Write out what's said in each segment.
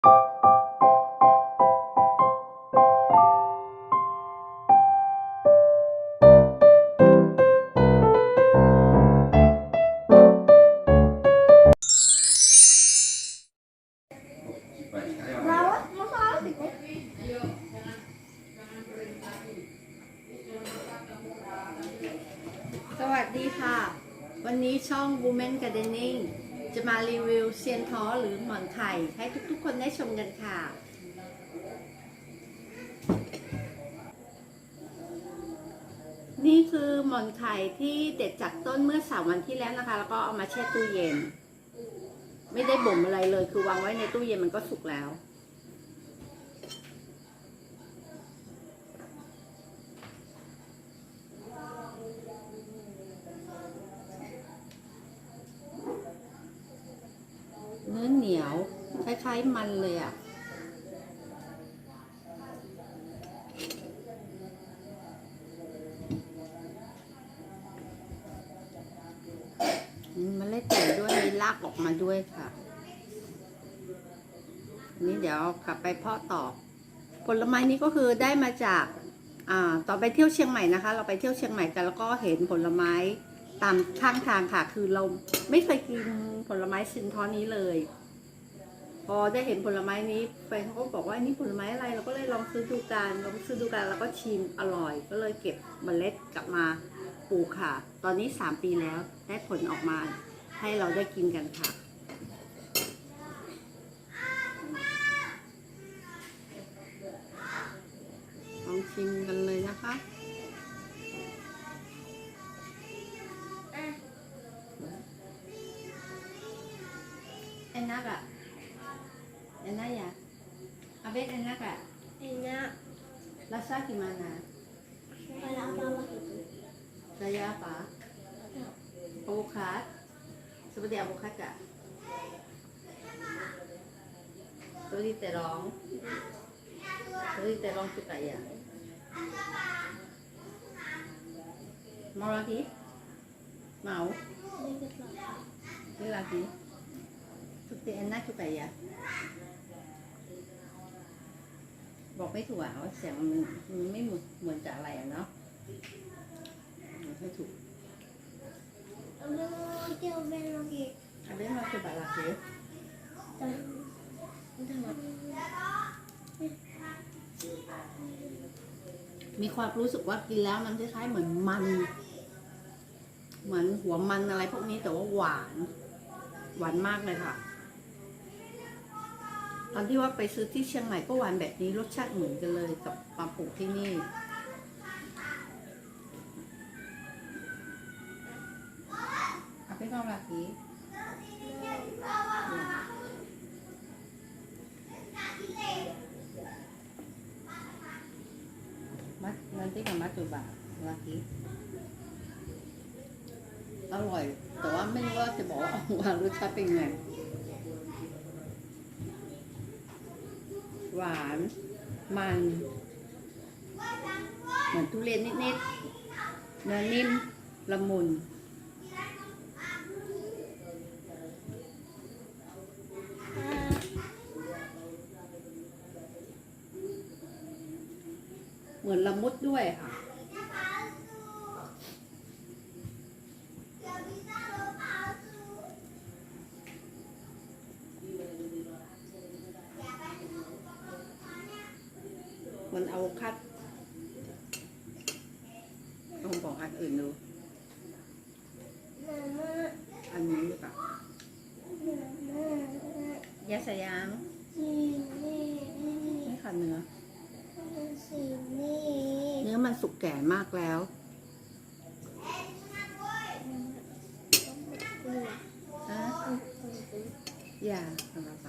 สวัสดีค่ะ วันนี้ช่อง Women Gardening จะมารีวิวเซียนท้อหรือหมอนไข่ให้ทุกๆคนได้ชมกันค่ะ นี่คือหมอนไข่ที่เด็ดจากต้นเมื่อสามวันที่แล้วนะคะ แล้วก็เอามาแช่ตู้เย็น ไม่ได้บ่มอะไรเลย คือวางไว้ในตู้เย็นมันก็สุกแล้ว นื้อเหนียว คล้ายๆมันเลยอะมันเล็ดแตกด้วยมีรากออกมาด้วยค่ะ นี่เดี๋ยวกลับไปเพาะต่อ ผลไม้นี้ก็คือได้มาจากอ่าตอนไปเที่ยวเชียงใหม่นะคะ เราไปเที่ยวเชียงใหม่กันแล้วก็เห็นผลไม้ตามข้างทางค่ะ คือเราไม่เคยกินผลไม้ซินท้อนี้เลย พอได้เห็นผลไม้นี้แฟนเขาก็บอกว่านี่ผลไม้อะไรเราก็เลยลองซื้อดูกันลองซื้อดูกันแล้วก็ชิมอร่อย ก็เลยเก็บเมล็ดกลับมาปลูกค่ะ ตอนนี้สามปีแล้วได้ผลออกมาให้เราได้กินกันค่ะลองชิมกันเลยนะคะ enak gak? Enak ya? Abed enak gak? enak rasa gimana? kayak apa gitu kayak apa? avokat? seperti avokat gak? seperti terong? seperti terong juga ya? mau lagi? mau? ini lagi? seperti enak juga ya? บอกไม่ถูกอะว่าเสียงมันมันไม่เหมือนเหมือนจะอะไรอะเนาะบอกไม่ถูก aduh cobain lagi Ada yang mau coba lagi? dan udah nggak มีความรู้สึกว่ากินแล้วมันคล้ายๆเหมือนมัน เหมือนหัวมันอะไรพวกนี้แต่ว่าหวาน หวานมากเลยค่ะ ตอนที่ว่าไปซื้อที่เชียงใหม่ก็หวานแบบนี้รสชาติเหมือนกันเลยกับมาปลูกที่นี่เอาไปลองลาทีมัด nanti mama coba lagi อร่อย แต่ว่าไม่รู้ว่าจะบอกว่าหวานรสชาติเป็นไง หวาน มัน เหมือนทุเรียนนิดๆเนื้อนิ่มละมุนเหมือนละมุดด้วยค่ะ งบอกอันอื่นดูอันนี้หรือเปล่ายาสยามนี่ค่ะเนื้อ เนื้อมันสุกแก่มากแล้วอย่าทำอะไร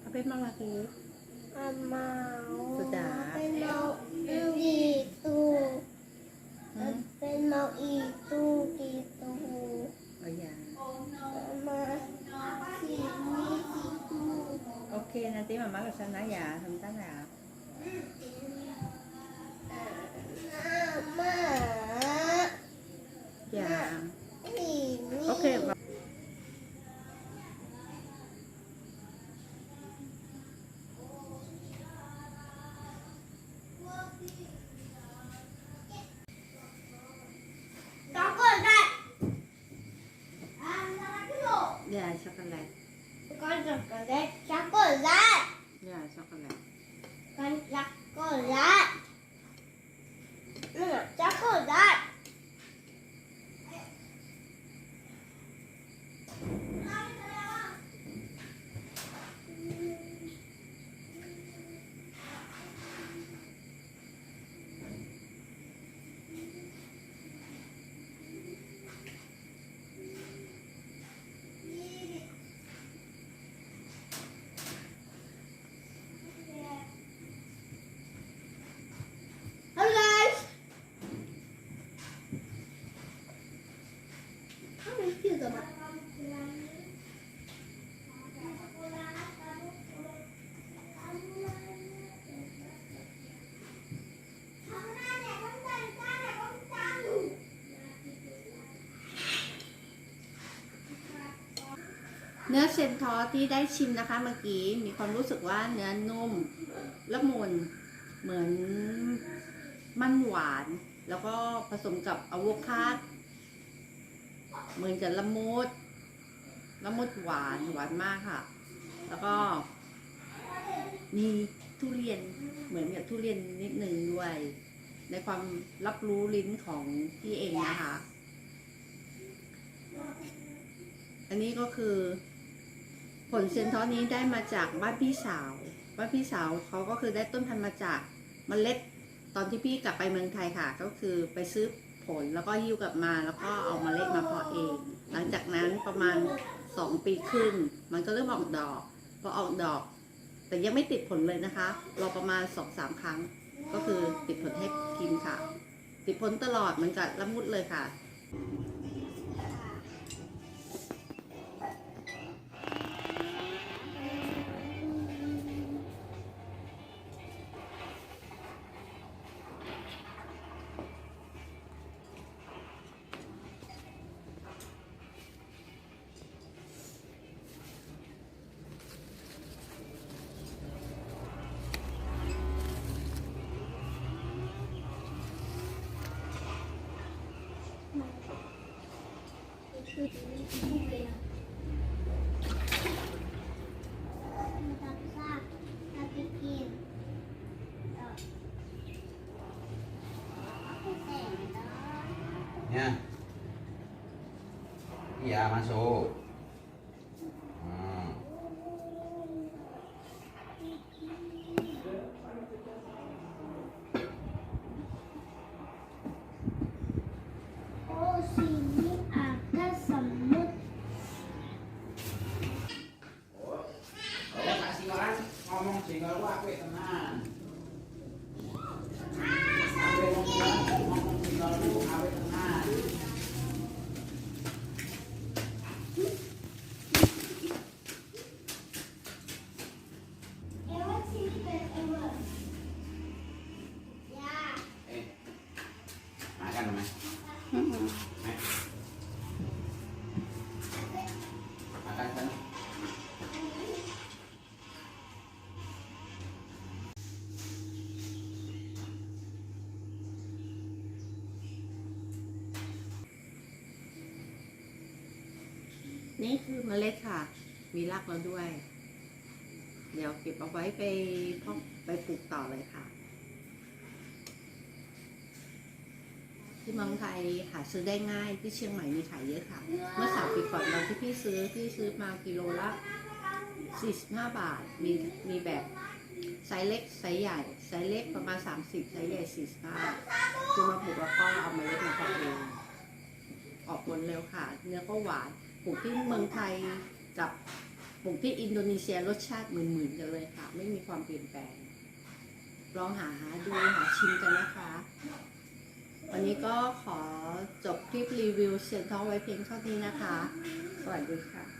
เอาเป็นมาลาที Mama Sudah. Pen mau itu อืม Pen mau itu gitu เอาอย่า Mama sini situ โอเคนะที่มาม่ากับฉันนะอย่าทำตั้งอย่า Mama อย่า ini นี่ โอเค ช็อกโกแลตอ่าช็อกโก แลตอย่าช็อกโกแลต ก้อนช็อกโกแลตช็อกโกแลต อย่าช็อกโกแลต ก้อนช็อกโกแลตนั่นน่ะช็อกโกแลต Hello guys. เนื้อเซนทอที่ได้ชิมนะคะเมื่อกี้มีความรู้สึกว่าเนื้อนุ่มละมุนเหมือนมันหวาน แล้วก็ผสมกับอะโวคาโด เหมือนจะละมุดละมุดหวานหวานมากค่ะ แล้วก็ มีทุเรียนเหมือนกับทุเรียนนิดนึงด้วย ในความรับรู้ลิ้นของพี่เองนะคะ อันนี้ก็คือ ผลเซนทอนี้ได้มาจากบ้านพี่สาวบ้านพี่สาวเขาก็คือได้ต้นพันธุ์มาจากเมล็ดตอนที่พี่กลับไปเมืองไทยค่ะ ก็คือไปซื้อ ผลแล้วก็ยิ้วกลับมาแล้วก็เอามาเล็ดมาเพาะเอง หลังจากนั้นประมาณสองปีครึ่งมันก็เริ่มออกดอกพอออกดอก แต่ยังไม่ติดผลเลยนะคะรอประมาณสองสามครั้ง ก็คือติดผลให้กินค่ะ ติดผลตลอดเหมือนกับละมุดเลยค่ะ Ya. Iya, masuk. นี่คือเมล็ดค่ะ มีรากแล้วด้วย เดี๋ยวเก็บเอาไว้ไปเพาะไปปลูกต่อเลยค่ะ ที่เมืองไทยหาซื้อได้ง่ายที่เชียงใหม่มีขายเยอะค่ะ เมื่อสามปีก่อนตอนที่พี่ซื้อพี่ซื้อมากิโลละ45บาท มีมีแบบไซส์เล็กไซส์ใหญ่ไซส์เล็กประมาณ30ไซส์ใหญ่45คือมาปลูกแล้วก็เอาเมล็ดมาเพาะเองออกผลเร็วค่ะ เนื้อก็หวาน ปลูกที่เมืองไทยกับปลูกที่อินโดนีเซียรสชาติเหมือนๆกันเลยค่ะ ไม่มีความเปลี่ยนแปลง ลองหาดูหาชิมกันนะคะ วันนี้ก็ขอจบคลิปรีวิวเชียงท้องไว้เพียงเท่านี้นะคะ สวัสดีค่ะ